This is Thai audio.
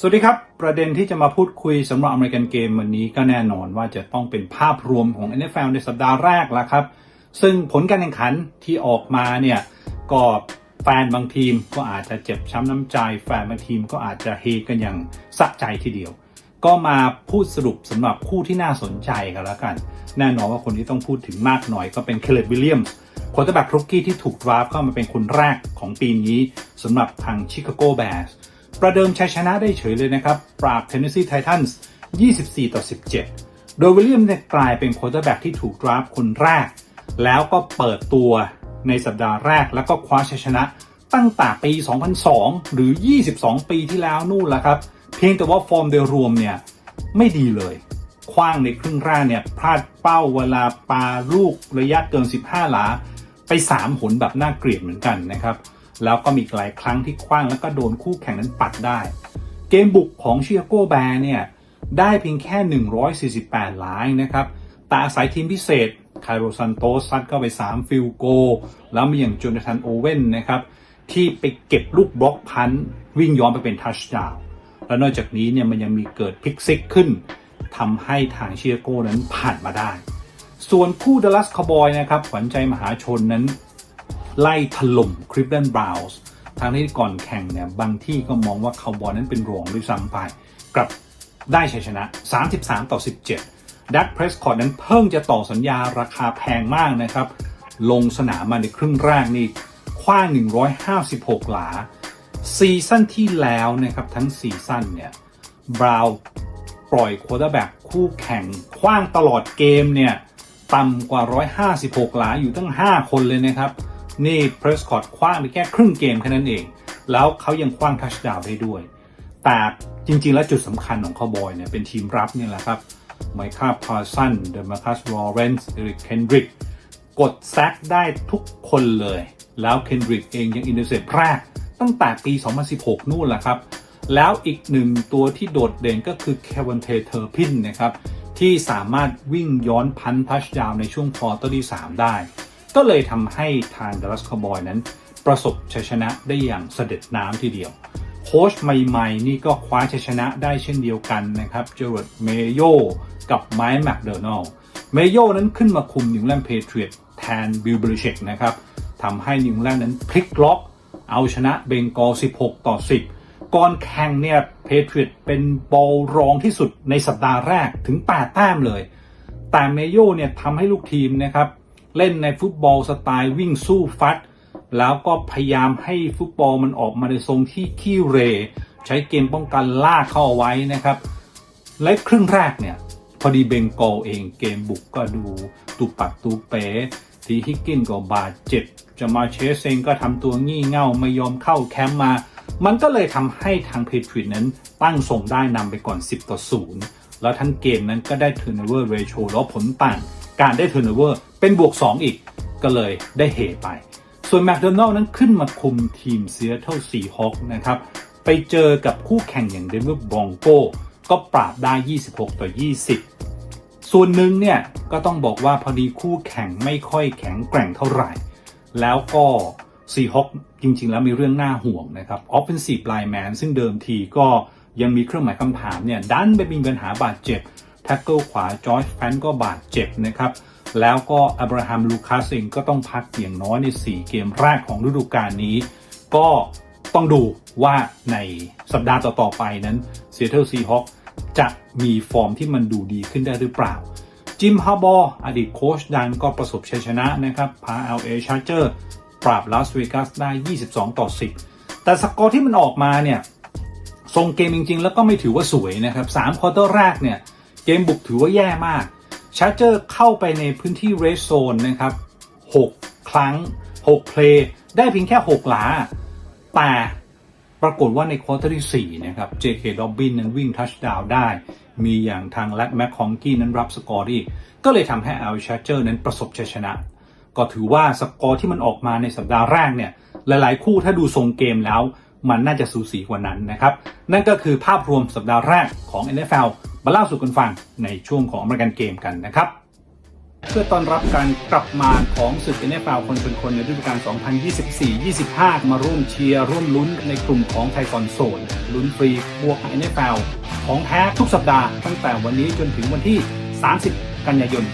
สวัสดีครับ ประเด็นที่จะมาพูดคุยสำหรับอเมริกันเกมวันนี้ก็แน่นอนว่าจะต้องเป็นภาพรวมของ NFL ในสัปดาห์แรกละครับ ซึ่งผลการแข่งขันที่ออกมาเนี่ยก็แฟนบางทีมก็อาจจะเจ็บช้ำน้ำใจ แฟนบางทีมก็อาจจะเฮกันอย่างสะใจทีเดียว ก็มาพูดสรุปสำหรับคู่ที่น่าสนใจกันแล้วกัน แน่นอนว่าคนที่ต้องพูดถึงมากหน่อยก็เป็นเคลเลตวิลเลียมส์ควอเตอร์แบ็กรุกกี้ที่ถูกดราฟเข้ามาเป็นคนแรกของปีนี้สำหรับทางชิคาโกแบร์ส ประเดิมชัยชนะได้เฉยเลยนะครับ ปราบเทนเนสซีไททันส์24 ต่อ 17 โดยวิลเลียมเนี่ยกลายเป็นโคเตอร์แบ็กที่ถูกดราฟคนแรก แล้วก็เปิดตัวในสัปดาห์แรก แล้วก็คว้าชัยชนะตั้งแต่ปี 2002 หรือ 22 ปีที่แล้วนู่นแหละครับ เพียงแต่ว่าฟอร์มโดยรวมเนี่ยไม่ดีเลยคว้างในครึ่งแรกเนี่ยพลาดเป้าเวลาปาลูกระยะเกิน 15 หลา ไป 3 หนแบบน่าเกลียดเหมือนกันนะครับ แล้วก็มีหลายครั้งที่คว้างแล้วก็โดนคู่แข่งนั้นปัดได้ เกมบุกของชิคาโกแบร์เนี่ยได้เพียงแค่ 148 หลายนะครับแต่อาศัยทีมพิเศษไคโรซันโตซัดเข้าไป 3 ฟิลโก แล้วมีอย่างโจนาธานโอเว่นนะครับที่ไปเก็บลูกบล็อกพันวิ่งย้อนไปเป็นทัชดาวแล้วนอกจากนี้เนี่ยมันยังมีเกิดพิกซิกขึ้นทำให้ทางเชิคาโกนั้นผ่านมาได้ ส่วนคู่ดัลลัสคาร์บอยนะครับขวัญใจมหาชนนั้น ไล่ถล่มคริปเ n นบราวส์ทางที่ก่อนแข่งเนี่ยบางที่ก็มองว่าคาวบอยนั้นเป็นรองด้วยซ้ำไปกลับได้ชัยชนะ 33 ต่อ 17 ดักเพรสคอร์ดนั้นเพิ่งจะต่อสัญญาราคาแพงมากนะครับ ลงสนามมาในครึ่งแรกนี่คว้าง 156 หลา ซีซั่นที่แล้วนะครับทั้งซีซั่นเนี่ยบราวน์ปล่อยโควอเตอร์แบ็กคู่แข่งคว้างตลอดเกมเนี่ยต่ำกว่า 156 หลาอยู่ตั้ง 5 คนเลยนะครับ นี่เพรสคอตคว้างไปแค่ครึ่งเกมแค่นั้นเอง แล้วเขายังคว้างทัชดาวได้ด้วย แต่จริง ๆ แล้วจุดสำคัญของคาวบอยเนี่ยเป็นทีมรับเนี่ยแหละครับไมค์คาพาร์สันเดมาคัสลอเรนซ์เอริกเคนดริกกดแซกได้ทุกคนเลย แล้วเคนดริกเองยังอินเตอร์เซปแรกตั้งแต่ปี 2016 นู่นแหละครับ แล้วอีกหนึ่งตัวที่โดดเด่นก็คือเควันเทเทอร์พินนะครับที่สามารถวิ่งย้อนพันทัชดาวในช่วงควอเตอร์ที่ 3 ได้ ก็เลยทำให้ทางดัลลัสคาร์บอยนั้น ประสบชัยชนะได้อย่างเสด็จน้ำทีเดียว โค้ชใหม่ๆ นี่ก็คว้าชัยชนะได้เช่นเดียวกันนะครับเจอร์ดเมโยกับไมค์แมคเดอร์นอลเมโยนั้นขึ้นมาคุมนิวแลนด์เพเทรียตแทนบิลเบริเชกนะครับทำให้นิวแลนด์นั้นพลิกล็อก เอาชนะเบงกอล 16 ต่อ 10 ก่อนแข่งเนี่ยเพเทรียตเป็นบอลรองที่สุดในสัปดาห์แรกถึง 8 แต้มเลย แต่เมโยเนี่ยทำให้ลูกทีมนะครับ เล่นในฟุตบอลสไตล์วิ่งสู้ฟัด แล้วก็พยายามให้ฟุตบอลมันออกมาในทรงที่ขี้เร ใช้เกมป้องกันลากเข้าเอาไว้นะครับและครึ่งแรกเนี่ย พอดีเบงกอลเองเกมบุกก็ดูตุปัดตูเป๋ทีฮิกกินก็บาดเจ็บจะมาเชสเองก็ทำตัวงี่เง่าไม่ยอมเข้าแคมป์มา มันก็เลยทำให้ทางเพทริตนั้นตั้งส่งได้นำไปก่อน 10 ต่อ 0 แล้วทั้งเกมนั้นก็ได้ turnover ratio แล้วผลต่าง การได้ turnover เป็นบวก 2 อีกก็เลยได้เฮไป ส่วนแมคโดนัลล์นั้นขึ้นมาคุมทีม Seattle Seahawks นะครับไปเจอกับคู่แข่งอย่าง Denver Broncos ก็ปราบได้ 26 ต่อ 20 ส่วนหนึ่งเนี่ยก็ต้องบอกว่าพอดีคู่แข่งไม่ค่อยแข็งแกร่งเท่าไหร่ แล้วก็ซีฮอคจริง ๆ แล้วมีเรื่องน่าห่วงนะครับ Offensive Lineman ซึ่งเดิมทีก็ยังมีเครื่องหมายคำถามเนี่ยดันไปมีปัญหาบาดเจ็บ ท็กเกิลขวาจอร์จแฟนก็บาดเจ็บนะครับ แล้วก็อับราฮัมลูคัสเองก็ต้องพักอย่างน้อยใน 4 เกมแรกของฤดูกาลนี้ ก็ต้องดูว่าในสัปดาห์ต่อ ๆ ไปนั้น Seattle Seahawks จะมีฟอร์มที่มันดูดีขึ้นได้หรือเปล่า จิมฮาร์บอร์อดีตโค้ชดังก็ประสบชัยชนะนะครับ พา LA Charger ปราบลาสเวกัสได้ 22 ต่อ 10 แต่สกอร์ที่มันออกมาเนี่ยทรงเกมจริง ๆ แล้วก็ไม่ถือว่าสวยนะครับ3ควอเตอร์แรกเนี่ย เกมบุกถือว่าแย่มากชาร์เจอร์เข้าไปในพื้นที่เรสโซนนะครับ 6 ครั้ง 6 เพลย์ได้เพียงแค่ 6 หลา แต่ปรากฏว่าในควอเตอร์ที่ 4 นะครับ JK Dobbin นั้นวิ่งทัชดาวน์ได้ มีอย่างทางแลดแมคคองกี้นั้นรับสกอร์ดีก็เลยทำให้ Al s h a r g e r นั้นประสบชัยชนะ ก็ถือว่าสกอร์ที่มันออกมาในสัปดาห์แรกเนี่ย หลายๆ คู่ถ้าดูทรงเกมแล้ว มันน่าจะสูสีกว่านั้นนะครับ นั่นก็คือภาพรวมสัปดาห์แรกของ NFL มาเล่าสู่กันฟังในช่วงของอเมริกันเกมกันนะครับ เพื่อต้อนรับการกลับมาของศึกเนฟาวคนชนคนในฤดูกาล 2024-25 มาร่วมเชียร์ร่วมลุ้นในกลุ่มของไทยคอนโซลลุ้นฟรีบวกเนฟาวของแท้ทุกสัปดาห์ตั้งแต่วันนี้จนถึงวันที่ 30 กันยายน